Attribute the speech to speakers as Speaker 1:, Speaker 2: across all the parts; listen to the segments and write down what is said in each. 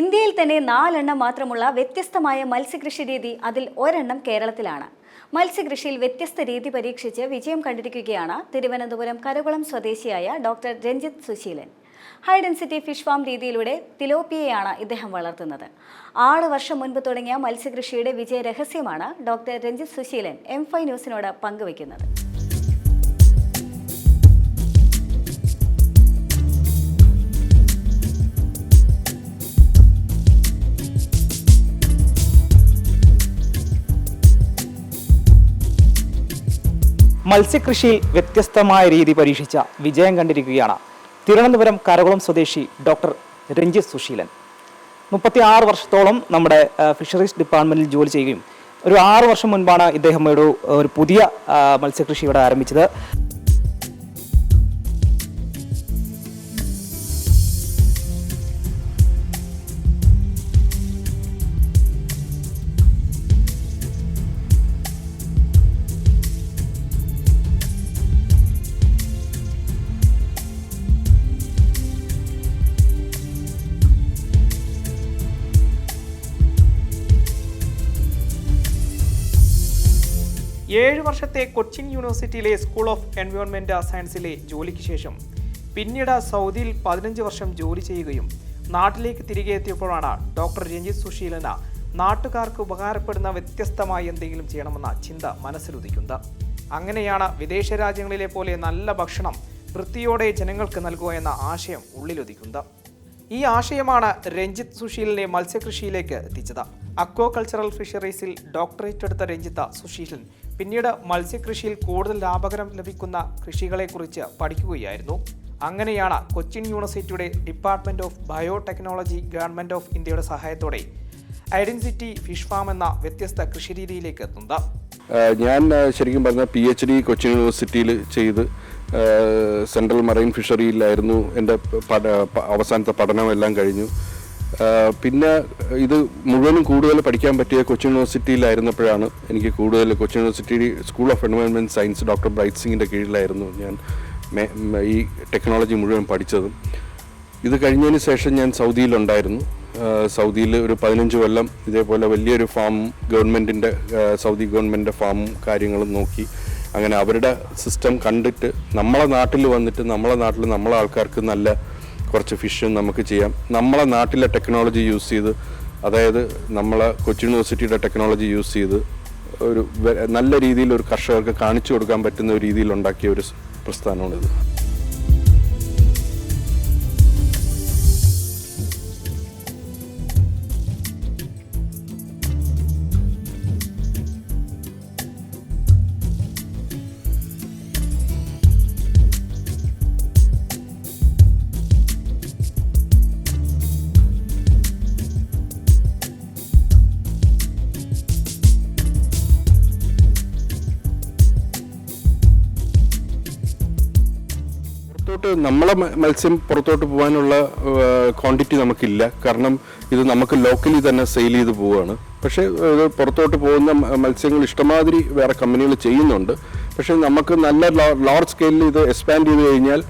Speaker 1: ഇന്ത്യയിൽ തന്നെ നാലെണ്ണം മാത്രമുള്ള വ്യത്യസ്തമായ മത്സ്യകൃഷി രീതി അതിൽ ഒരെണ്ണം കേരളത്തിലാണ്. മത്സ്യകൃഷിയിൽ വ്യത്യസ്ത രീതി പരീക്ഷിച്ച് വിജയം കണ്ടിരിക്കുകയാണ് തിരുവനന്തപുരം കരകുളം സ്വദേശിയായ doctor Ranjith Susheelan. High density fish farm രീതിയിലൂടെ തിലോപ്പിയയാണ് ഇദ്ദേഹം വളർത്തുന്നത്. ആറ് വർഷം മുൻപ് തുടങ്ങിയ മത്സ്യകൃഷിയുടെ വിജയ രഹസ്യമാണ് doctor Ranjith Susheelan M five ന്യൂസിനോട് പങ്കുവയ്ക്കുന്നത്.
Speaker 2: മത്സ്യകൃഷിയിൽ വ്യത്യസ്തമായ രീതി പരീക്ഷിച്ച വിജയം കണ്ടിരിക്കുകയാണ് തിരുവനന്തപുരം കരകുളം സ്വദേശി ഡോക്ടർ രഞ്ജിത് സുശീലൻ. മുപ്പത്തി ആറ് വർഷത്തോളം നമ്മുടെ ഫിഷറീസ് ഡിപ്പാർട്ട്മെന്റിൽ ജോലി ചെയ്യുകയും ഒരു ആറ് വർഷം മുൻപാണ് ഇദ്ദേഹം ഒരു ഒരു പുതിയ മത്സ്യകൃഷി ഇവിടെ ആരംഭിച്ചത്. ഏഴ് വർഷത്തെ കൊച്ചിൻ യൂണിവേഴ്സിറ്റിയിലെ സ്കൂൾ ഓഫ് എൻവയോൺമെന്റ് സയൻസിലെ ജോലിക്ക് ശേഷം പിന്നീട് സൗദിയിൽ പതിനഞ്ച് വർഷം ജോലി ചെയ്യുകയും നാട്ടിലേക്ക് തിരികെ എത്തിയപ്പോഴാണ് ഡോക്ടർ രഞ്ജിത് സുശീലന നാട്ടുകാർക്ക് ഉപകാരപ്പെടുന്ന വ്യത്യസ്തമായി എന്തെങ്കിലും ചെയ്യണമെന്ന ചിന്ത മനസ്സിലുദിക്കുന്നത്. അങ്ങനെയാണ് വിദേശ രാജ്യങ്ങളിലെ പോലെ നല്ല ഭക്ഷണം വൃത്തിയോടെ ജനങ്ങൾക്ക് നൽകുക എന്ന ആശയം ഉള്ളിലൊതിക്കുന്നത്. ഈ ആശയമാണ് രഞ്ജിത്ത് സുശീലിനെ മത്സ്യകൃഷിയിലേക്ക് എത്തിച്ചത്. അക്വോ കൾച്ചറൽ ഫിഷറീസിൽ ഡോക്ടറേറ്റ് എടുത്ത രഞ്ജിത്ത സുശീലൻ പിന്നീട് മത്സ്യകൃഷിയിൽ കൂടുതൽ ലാഭകരം ലഭിക്കുന്ന കൃഷികളെക്കുറിച്ച് പഠിക്കുകയായിരുന്നു. അങ്ങനെയാണ് കൊച്ചിൻ യൂണിവേഴ്സിറ്റിയുടെ department of biotechnology government of ഇന്ത്യയുടെ സഹായത്തോടെ ഐഡൻസിറ്റി ഫിഷ് ഫാം എന്ന വ്യത്യസ്ത കൃഷിരീതിയിലേക്ക് എത്തുന്നത്.
Speaker 3: ഞാൻ ശരിക്കും പറഞ്ഞ പി എച്ച് ഡി കൊച്ചിൻ യൂണിവേഴ്സിറ്റിയിൽ ചെയ്ത് സെൻട്രൽ മറൈൻ ഫിഷറിയിലായിരുന്നു എന്റെ അവസാനത്തെ പഠനമെല്ലാം കഴിഞ്ഞു. പിന്നെ ഇത് മുഴുവനും കൂടുതൽ പഠിക്കാൻ പറ്റിയ കൊച്ചിൻ യൂണിവേഴ്സിറ്റിയിലായിരുന്നപ്പോഴാണ് എനിക്ക് കൂടുതൽ Kochi university school of environment science doctor Bright സിംഗിന്റെ കീഴിലായിരുന്നു ഞാൻ ഈ ടെക്നോളജി മുഴുവൻ പഠിച്ചതും. ഇത് കഴിഞ്ഞതിന് ശേഷം ഞാൻ സൗദിയിലുണ്ടായിരുന്നു. സൗദിയിൽ ഒരു പതിനഞ്ച് കൊല്ലം ഇതേപോലെ വലിയൊരു ഫാം ഗവൺമെന്റിന്റെ സൗദി ഗവൺമെന്റിന്റെ ഫാമും കാര്യങ്ങളും നോക്കി അങ്ങനെ അവരുടെ സിസ്റ്റം കണ്ടിട്ട് നമ്മളെ നാട്ടിൽ വന്നിട്ട് നമ്മളെ നാട്ടിൽ നമ്മളെ ആൾക്കാർക്ക് നല്ല കുറച്ച് ഫിഷും നമുക്ക് ചെയ്യാം. നമ്മളെ നാട്ടിലെ ടെക്നോളജി യൂസ് ചെയ്ത് അതായത് നമ്മളെ കൊച്ചി യൂണിവേഴ്സിറ്റിയുടെ ടെക്നോളജി യൂസ് ചെയ്ത് ഒരു നല്ല രീതിയിൽ ഒരു കർഷകർക്ക് കാണിച്ചു കൊടുക്കാൻ പറ്റുന്ന ഒരു രീതിയിൽ ഉണ്ടാക്കിയ ഒരു പ്രസ്ഥാനമാണിത്. നമ്മളെ മത്സ്യം പുറത്തോട്ട് പോകാനുള്ള ക്വാണ്ടിറ്റി നമുക്കില്ല. കാരണം ഇത് നമുക്ക് ലോക്കലി തന്നെ സെയിൽ ചെയ്ത് പോവുകയാണ് പക്ഷേ പുറത്തോട്ട് പോകുന്ന മത്സ്യങ്ങൾ ഇഷ്ടമാതിരി വേറെ കമ്പനികൾ ചെയ്യുന്നുണ്ട്. പക്ഷേ നമുക്ക് നല്ല ലാർജ് സ്കെയിലിൽ ഇത് എക്സ്പാൻഡ് ചെയ്ത് കഴിഞ്ഞാൽ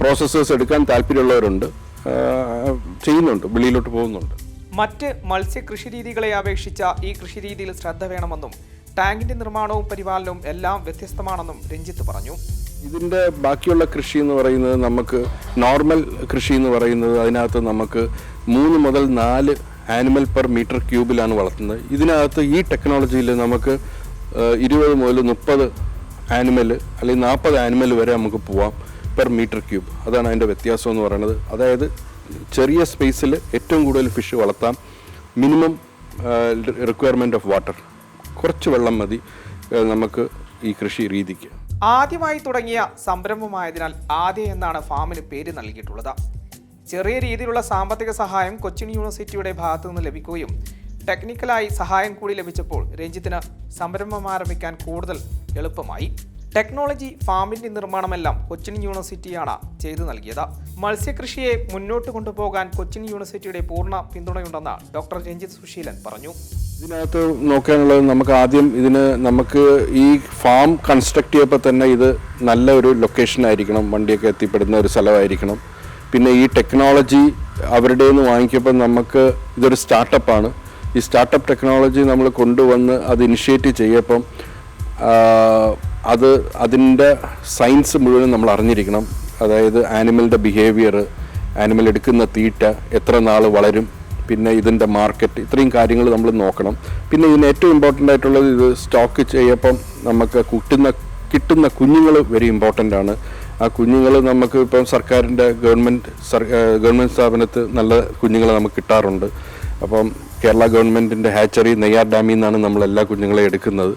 Speaker 3: പ്രോസസ്സേഴ്സ് എടുക്കാൻ താല്പര്യമുള്ളവരുണ്ട്. ചെയ്യുന്നുണ്ട് വെളിയിലോട്ട് പോകുന്നുണ്ട്.
Speaker 2: മറ്റ് മത്സ്യകൃഷി രീതികളെ അപേക്ഷിച്ച ഈ കൃഷി രീതിയിൽ ശ്രദ്ധ വേണമെന്നും ടാങ്കിന്റെ നിർമ്മാണവും പരിപാലനവും എല്ലാം വ്യത്യസ്തമാണെന്നും രഞ്ജിത്ത് പറഞ്ഞു.
Speaker 3: ഇതിന്റെ ബാക്കിയുള്ള കൃഷി എന്ന് പറയുന്നത് നമുക്ക് നോർമൽ കൃഷി എന്ന് പറയുന്നത് അതിനകത്ത് നമുക്ക് മൂന്ന് മുതൽ നാല് ആനിമൽ പെർ മീറ്റർ ക്യൂബിലാണ് വളർത്തുന്നത്. ഇതിനകത്ത് ഈ ടെക്നോളജിയിൽ നമുക്ക് ഇരുപത് മുതൽ മുപ്പത് ആനിമൽ അല്ലെങ്കിൽ നാൽപ്പത് ആനിമൽ വരെ നമുക്ക് പോവാം പെർ മീറ്റർ ക്യൂബ്. അതാണ് അതിന്റെ വ്യത്യാസം എന്ന് പറയുന്നത്. അതായത് ചെറിയ സ്പേസിൽ ഏറ്റവും കൂടുതൽ ഫിഷ് വളർത്താം. മിനിമം റിക്വയർമെന്റ് ഓഫ് വാട്ടർ കുറച്ച് വെള്ളം മതി നമുക്ക് ഈ കൃഷി രീതിക്ക്.
Speaker 2: ആദ്യമായി തുടങ്ങിയ സംരംഭമായതിനാൽ ആദ്യ എന്നാണ് ഫാമിന് പേര് നൽകിയിട്ടുള്ളത്. ചെറിയ രീതിയിലുള്ള സാമ്പത്തിക സഹായം കൊച്ചിൻ യൂണിവേഴ്സിറ്റിയുടെ ഭാഗത്തു നിന്ന് ലഭിക്കുകയും ടെക്നിക്കലായി സഹായം കൂടി ലഭിച്ചപ്പോൾ രഞ്ജിത്തിന് സംരംഭം ആരംഭിക്കാൻ കൂടുതൽ എളുപ്പമായി. ടെക്നോളജി ഫാമിന്റെ നിർമ്മാണമെല്ലാം കൊച്ചിൻ യൂണിവേഴ്സിറ്റിയാണ് ചെയ്തു നൽകിയത്. മത്സ്യകൃഷിയെ മുന്നോട്ട് കൊണ്ടുപോകാൻ കൊച്ചിൻ യൂണിവേഴ്സിറ്റിയുടെ പൂർണ പിന്തുണയുണ്ടെന്ന് ഡോക്ടർ രഞ്ജിത് സുശീലൻ പറഞ്ഞു.
Speaker 3: ഇതിനകത്ത് നോക്കാനുള്ളത് നമുക്ക് ആദ്യം ഇതിന് നമുക്ക് ഈ ഫാം കൺസ്ട്രക്ട് ചെയ്യപ്പോൾ തന്നെ ഇത് നല്ല ഒരു ലൊക്കേഷൻ ആയിരിക്കണം. വണ്ടിയൊക്കെ എത്തിപ്പെടുന്ന ഒരു സ്ഥലമായിരിക്കണം. പിന്നെ ഈ ടെക്നോളജി അവരുടെ നിന്ന് വാങ്ങിക്കുമ്പോൾ നമുക്ക് ഇതൊരു സ്റ്റാർട്ടപ്പാണ് ഈ സ്റ്റാർട്ടപ്പ് ടെക്നോളജി നമ്മൾ കൊണ്ടുവന്ന് അത് ഇനിഷ്യേറ്റ് ചെയ്യപ്പം അത് അതിന്റെ സയൻസ് മുഴുവനും നമ്മൾ അറിഞ്ഞിരിക്കണം. അതായത് ആനിമലിന്റെ ബിഹേവിയർ ആനിമൽ എടുക്കുന്ന തീറ്റ എത്ര നാൾ വളരും പിന്നെ ഇതിന്റെ മാർക്കറ്റ് ഇത്രയും കാര്യങ്ങൾ നമ്മൾ നോക്കണം. പിന്നെ ഇതിന് ഏറ്റവും ഇമ്പോർട്ടന്റ് ആയിട്ടുള്ളത് ഇത് സ്റ്റോക്ക് ചെയ്യപ്പം നമുക്ക് കിട്ടുന്ന കിട്ടുന്ന കുഞ്ഞുങ്ങൾ വെരി ഇമ്പോർട്ടന്റ് ആണ്. ആ കുഞ്ഞുങ്ങൾ നമുക്ക് ഇപ്പം സർക്കാരിന്റെ ഗവൺമെന്റ് ഗവൺമെന്റ് സ്ഥാപനത്ത് നല്ല കുഞ്ഞുങ്ങളെ നമുക്ക് കിട്ടാറുണ്ട്. അപ്പം കേരള ഗവൺമെന്റിന്റെ ഹാച്ചറി നെയ്യാർ ഡാമിൽ നിന്നാണ് നമ്മൾ എല്ലാ കുഞ്ഞുങ്ങളെ എടുക്കുന്നത്.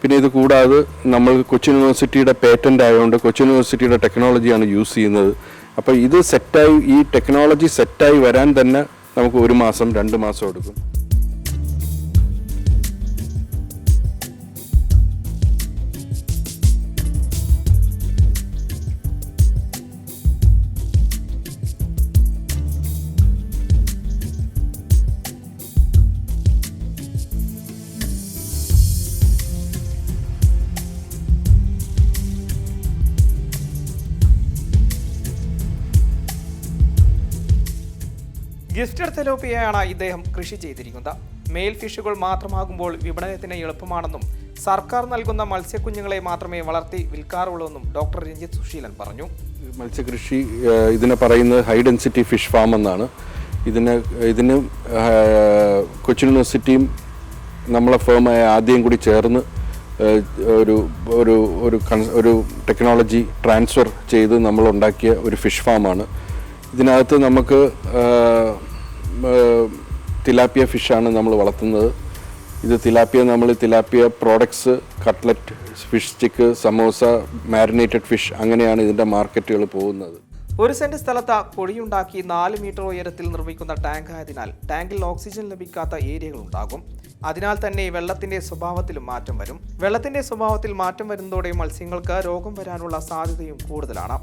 Speaker 3: പിന്നെ ഇത് കൂടാതെ നമ്മൾ കൊച്ചി യൂണിവേഴ്സിറ്റിയുടെ പേറ്റന്റ് ആയതുകൊണ്ട് കൊച്ചി യൂണിവേഴ്സിറ്റിയുടെ ടെക്നോളജിയാണ് യൂസ് ചെയ്യുന്നത്. അപ്പോൾ ഇത് സെറ്റായി ഈ ടെക്നോളജി സെറ്റായി വരാൻ തന്നെ നമുക്ക് ഒരു മാസം രണ്ട് മാസം എടുക്കും.
Speaker 2: ഗിഫ്റ്റഡ് തെലോപ്പിയയാണ് ഇദ്ദേഹം കൃഷി ചെയ്തിരിക്കുന്നത്. മെയിൽ ഫിഷുകൾ മാത്രമാകുമ്പോൾ വിപണനത്തിന് എളുപ്പമാണെന്നും സർക്കാർ നൽകുന്ന മത്സ്യക്കുഞ്ഞുങ്ങളെ മാത്രമേ വളർത്തി വിൽക്കാറുള്ളൂവെന്നും ഡോക്ടർ രഞ്ജിത്ത് സുശീലൻ പറഞ്ഞു.
Speaker 3: മത്സ്യകൃഷി ഇതിനെ പറയുന്നത് ഹൈ ഡെൻസിറ്റി ഫിഷ് ഫാം എന്നാണ്. ഇതിന് ഇതിന് കൊച്ചിൻ യൂണിവേഴ്സിറ്റിയും നമ്മളെ ഫേമായ ആദ്യം കൂടി ചേർന്ന് ഒരു ഒരു ഒരു കൺ- ഒരു ടെക്നോളജി ട്രാൻസ്ഫർ ചെയ്ത് നമ്മൾ ഉണ്ടാക്കിയ ഒരു ഫിഷ് ഫാമാണ്. ഇതിനകത്ത് നമുക്ക് തിലാപ്പിയ ഫിഷാണ് നമ്മൾ വളർത്തുന്നത്. ഇത് തിലാപ്പിയ നമ്മൾ tilapia products cutlet fish stick samosa marinated fish അങ്ങനെയാണ് ഇതിന്റെ മാർക്കറ്റുകൾ പോകുന്നത്.
Speaker 2: ഒരു സെന്റ് സ്ഥലത്ത് പൊടിയുണ്ടാക്കി നാല് മീറ്റർ ഉയരത്തിൽ നിർമ്മിക്കുന്ന ടാങ്ക് ആയതിനാൽ ടാങ്കിൽ ഓക്സിജൻ ലഭിക്കാത്ത ഏരിയകൾ ഉണ്ടാകും. അതിനാൽ തന്നെ വെള്ളത്തിന്റെ സ്വഭാവത്തിലും മാറ്റം വരും. വെള്ളത്തിന്റെ സ്വഭാവത്തിൽ മാറ്റം വരുന്നതോടെ മത്സ്യങ്ങൾക്ക് രോഗം വരാനുള്ള സാധ്യതയും കൂടുതലാണ്.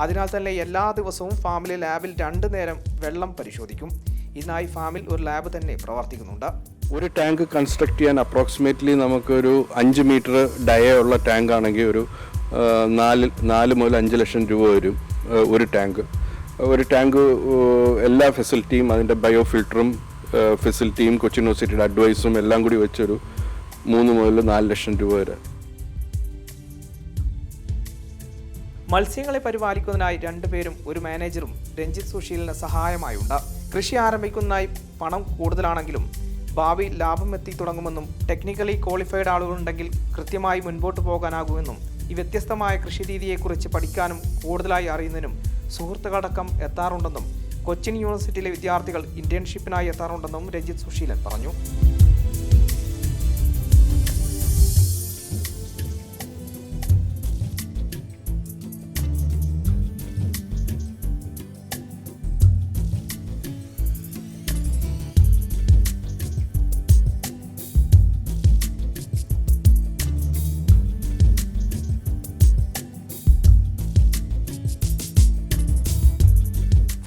Speaker 2: അതിനാൽ തന്നെ എല്ലാ ദിവസവും ഫാമിലെ ലാബിൽ രണ്ടു നേരം വെള്ളം പരിശോധിക്കും. ഇതിനായി ഫാമിൽ ഒരു ലാബ് തന്നെ പ്രവർത്തിക്കുന്നുണ്ട്.
Speaker 3: ഒരു ടാങ്ക് കൺസ്ട്രക്ട് ചെയ്യാൻ അപ്രോക്സിമേറ്റ്ലി നമുക്കൊരു അഞ്ച് മീറ്റർ ഡയ ഉള്ള ടാങ്ക് ആണെങ്കിൽ ഒരു നാല് നാല് മുതൽ അഞ്ച് ലക്ഷം രൂപ വരും ഒരു ടാങ്ക്. ഒരു ടാങ്ക് എല്ലാ ഫെസിലിറ്റിയും അതിന്റെ ബയോ ഫിൽറ്ററും ഫെസിലിറ്റിയും കൊച്ചിൻ യൂണിവേഴ്സിറ്റിയുടെ അഡ്വൈസും എല്ലാം കൂടി വെച്ചൊരു മൂന്ന് മുതൽ നാല് ലക്ഷം രൂപ വരെ.
Speaker 2: മത്സ്യങ്ങളെ പരിപാലിക്കുന്നതിനായി രണ്ടുപേരും ഒരു മാനേജറും രഞ്ജിത് സുശീലിന് സഹായമായുണ്ട്. കൃഷി ആരംഭിക്കുന്നതിനായി പണം കൂടുതലാണെങ്കിലും ഭാവി ലാഭം എത്തി തുടങ്ങുമെന്നും ടെക്നിക്കലി ക്വാളിഫൈഡ് ആളുകളുണ്ടെങ്കിൽ കൃത്യമായി മുൻപോട്ട് പോകാനാകുമെന്നും ഈ വ്യത്യസ്തമായ കൃഷിരീതിയെക്കുറിച്ച് പഠിക്കാനും കൂടുതലായി അറിയുന്നതിനും സുഹൃത്തുക്കളടക്കം എത്താറുണ്ടെന്നും കൊച്ചിൻ യൂണിവേഴ്സിറ്റിയിലെ വിദ്യാർത്ഥികൾ ഇന്റേൺഷിപ്പിനായി എത്താറുണ്ടെന്നും രഞ്ജിത് സുശീലൻ പറഞ്ഞു.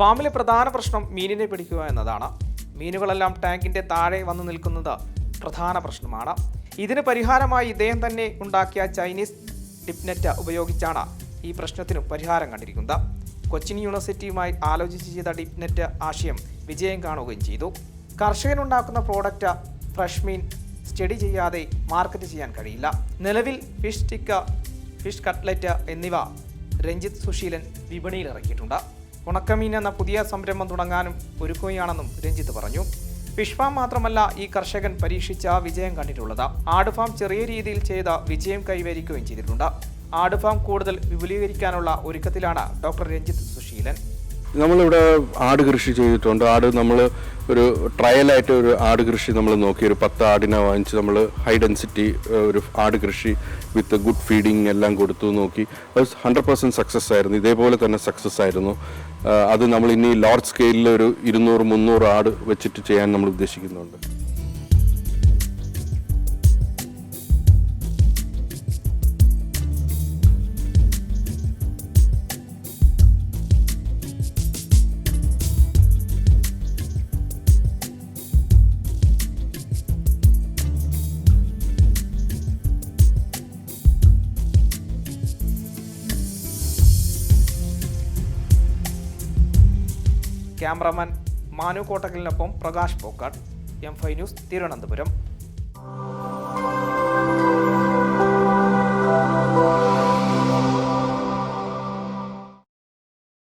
Speaker 2: ഫാമിലെ പ്രധാന പ്രശ്നം മീനിനെ പിടിക്കുക എന്നതാണ്. മീനുകളെല്ലാം ടാങ്കിന്റെ താഴെ വന്നു നിൽക്കുന്നത് പ്രധാന പ്രശ്നമാണ്. ഇതിന് പരിഹാരമായി ഇദ്ദേഹം തന്നെ ഉണ്ടാക്കിയ ചൈനീസ് ടിപ്നെറ്റ് ഉപയോഗിച്ചാണ് ഈ പ്രശ്നത്തിനും പരിഹാരം കണ്ടിരിക്കുന്നത്. കൊച്ചിൻ യൂണിവേഴ്സിറ്റിയുമായി ആലോചിച്ച് ചെയ്ത ഡിപ്നെറ്റ് ആശയം വിജയം കാണുകയും ചെയ്തു. കർഷകനുണ്ടാക്കുന്ന പ്രോഡക്റ്റ് ഫ്രഷ് മീൻ സ്റ്റഡി ചെയ്യാതെ മാർക്കറ്റ് ചെയ്യാൻ കഴിയില്ല. നിലവിൽ ഫിഷ് ടിക്ക ഫിഷ് കട്ട്ലറ്റ് എന്നിവ രഞ്ജിത്ത് സുശീലൻ വിപണിയിൽ ഇറക്കിയിട്ടുണ്ട്. ഉണക്കമീൻ എന്ന പുതിയ സംരംഭം തുടങ്ങാനും ഒരുക്കുകയാണെന്നും രഞ്ജിത്ത് പറഞ്ഞു. ഫിഷ് ഫാം മാത്രമല്ല ഈ കർഷകൻ പരീക്ഷിച്ച വിജയം കണ്ടിട്ടുള്ളത്. ആട് ഫാം ചെറിയ രീതിയിൽ ചെയ്ത വിജയം കൈവരിക്കുകയും ചെയ്തിട്ടുണ്ട്. ആട് ഫാം കൂടുതൽ വിപുലീകരിക്കാനുള്ള ഒരുക്കത്തിലാണ് ഡോക്ടർ രഞ്ജിത്ത്
Speaker 3: നമ്മളിവിടെ ആട് കൃഷി ചെയ്തിട്ടുണ്ട്. ആട് നമ്മൾ ഒരു ട്രയലായിട്ട് ഒരു ആട് കൃഷി നമ്മൾ നോക്കി. ഒരു പത്ത് ആടിനെ വാങ്ങിച്ച് നമ്മൾ ഹൈ ഡെൻസിറ്റി ഒരു ആട് കൃഷി വിത്ത് ഗുഡ് ഫീഡിങ് എല്ലാം കൊടുത്തു നോക്കി. അത് ഹൺഡ്രഡ് പെർസെന്റ് സക്സസ് ആയിരുന്നു. ഇതേപോലെ തന്നെ സക്സസ് ആയിരുന്നു. അത് നമ്മൾ ഇനി ലാർജ് സ്കെയിലിൽ ഒരു ഇരുന്നൂറ് മുന്നൂറ് ആട് വെച്ചിട്ട് ചെയ്യാൻ നമ്മൾ ഉദ്ദേശിക്കുന്നുണ്ട്.
Speaker 2: ക്യാമറാമാൻ മാനു കോട്ടക്കലിനൊപ്പം പ്രകാശ് പോക്കാട് എം ന്യൂസ് തിരുവനന്തപുരം.